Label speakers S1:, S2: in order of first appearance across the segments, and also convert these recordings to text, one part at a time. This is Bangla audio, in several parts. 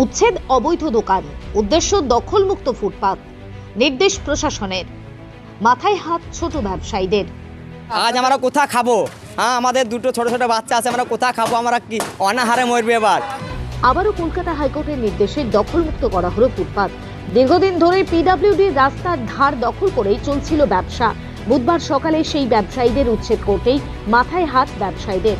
S1: উচ্ছেদ অবৈধ দোকান উদ্দেশ্য দখলমুক্ত ফুটপাত নির্দেশ প্রশাসনের। মাথায় হাত ছোট ব্যবসায়ীদের।
S2: আজ আমরা কোথা খাব? হ্যাঁ আমাদের দুটো ছোট ছোট বাচ্চা আছে আমরা কোথা খাব? আমরা কি অনাহারে মরবে এবার?
S1: আবারও কলকাতা হাইকোর্টের নির্দেশে দখলমুক্ত করা হলো ফুটপাত। দীর্ঘদিন ধরে পিডব্লিউডি রাস্তার ধার দখল করেই চলছিল ব্যবসা। বুধবার সকালে সেই ব্যবসায়ীদের উচ্ছেদ করতেই মাথায় হাত ব্যবসায়ীদের।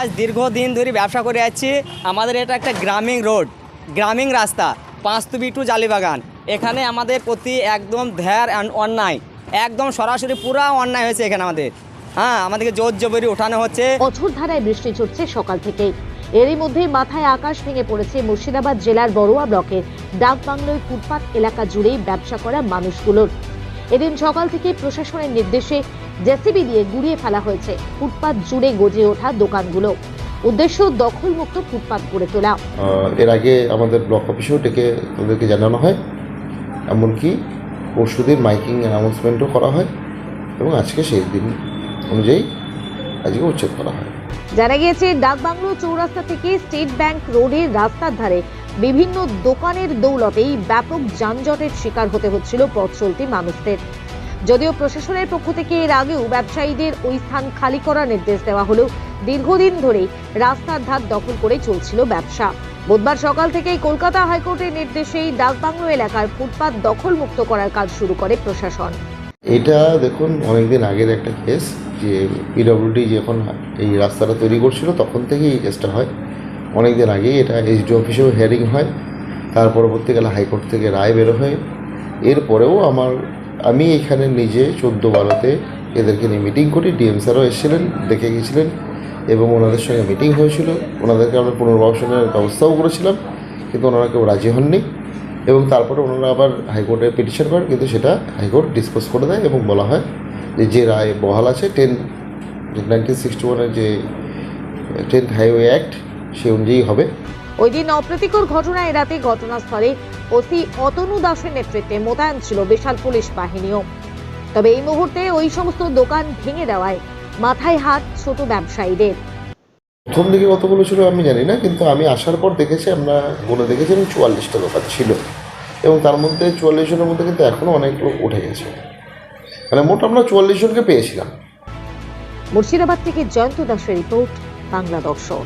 S2: আজ দীর্ঘদিন ধরে ব্যবসা করে যাচ্ছি। আমাদের এটা একটা গ্রামীণ রোড। গ্রামীণ রাস্তা পাঁচতুবি টু জালিবাগান। এখানে আমাদের প্রতি একদম ধ্যার and অন্যায়। একদম সরাসরি পুরা অন্যায় হয়েছে এখানে আমাদের। হ্যাঁ আমাদেরকে জোর জবরি ওঠানো হচ্ছে।
S1: অঝোর ধারায় বৃষ্টি চলছে সকাল থেকেই। এরই মধ্যে মাথায় আকাশ ভেঙে পড়েছে মুর্শিদাবাদ জেলার বড়ুয়া ব্লকের ডাকবাংলোয় ফুটপাত এলাকা জুড়েই ব্যবসা করা মানুষগুলোর। এদিন সকাল থেকে প্রশাসনের নির্দেশে জেসিবি দিয়ে গুড়িয়ে ফেলা হয়েছে। ফুটপাত জুড়ে গজে ওঠা দোকানগুলো। উদ্দেশ্য দখলমুক্ত ফুটপাত করে তোলা।
S3: এর আগে আমাদের ব্লক অফিসেও ডেকে তাদেরকে জানানো হয়। এমনকি পরশুদিন মাইকিং অ্যানাউন্সমেন্টও করা হয় এবং আজকে সেই দিন অনুযায়ী আজকে উচ্ছেদ করা হয়।
S1: জানা গিয়েছে ডাকবাংলো চৌরাস্তা থেকে স্টেট ব্যাংক রোডের রাস্তার ধারে বিভিন্ন দোকানের দৌলতেই ব্যাপক যানজটের শিকার হতে হচ্ছিল পথ চলতি মানুষদের। যদিও প্রশাসনের পক্ষ থেকে এর আগেও ব্যবসায়ীদের ওই স্থান খালি করার নির্দেশ দেওয়া হলেও দীর্ঘদিন ধরেই রাস্তার ধার দখল করে চলছিল ব্যবসা। বুধবার সকাল থেকেই কলকাতা হাইকোর্টের নির্দেশেই ডাকবাংলো এলাকার ফুটপাত দখলমুক্ত করার কাজ শুরু করে প্রশাসন।
S3: এটা দেখুন, অনেকদিন আগের একটা কেস যে পিডব্লিউডি যখন এই রাস্তাটা তৈরি করছিল, তখন থেকেই এই কেসটা হয়। অনেক দিন আগেই এটা এসডি অফিসেও হিয়ারিং হয়। তার পরবর্তীকালে হাইকোর্ট থেকে রায় বেরো হয়। এরপরেও আমার আমি এখানে নিজে চোদ্দ বারোতে এদেরকে নিয়ে মিটিং করি। ডিএম স্যারও এসেছিলেন, দেখে গেছিলেন এবং ওনাদের সঙ্গে মিটিং হয়েছিল। ওনাদেরকে আমরা পুনর্বাসনের ব্যবস্থাও করেছিলাম, কিন্তু ওনারা কেউ রাজি হননি এবং তারপরে ওনারা আবার হাইকোর্টে পিটিশন করেন, কিন্তু সেটা হাইকোর্ট ডিসপোজ করে দেয় এবং বলা হয় যে যে রায় বহাল আছে, টেন নাইনটিন সিক্সটি ওয়ানের যে, টেন্থ হাইওয়ে অ্যাক্ট সে অনুযায়ী হবে।
S1: ওই দিন অপ্রীতিকর ঘটনা এড়াতে ঘটনাস্থলে ওসি অতনু দাসের নেতৃত্বে মোতায়েন ছিল বিশাল পুলিশ বাহিনীও। তবে এই মুহূর্তে ওই সমস্ত দোকান ভেঙে দেওয়ায় মাথায় হাত ছোট ব্যবসায়ীদের।
S3: প্রথম দিকে কতগুলো ছিল আমি জানি না কিন্তু আমি আসার পর দেখেছি আমরা গুনে দেখেছিলাম চুয়াল্লিশটা দোকান ছিল। এবং তার মধ্যে চুয়াল্লিশ জনের মধ্যে কিন্তু এখনও অনেক লোক উঠে গেছে। মানে মোট আমরা চুয়াল্লিশ জনকে পেয়েছিলাম।
S1: মুর্শিদাবাদ থেকে জয়ন্ত দাসের রিপোর্ট বাংলা দর্শক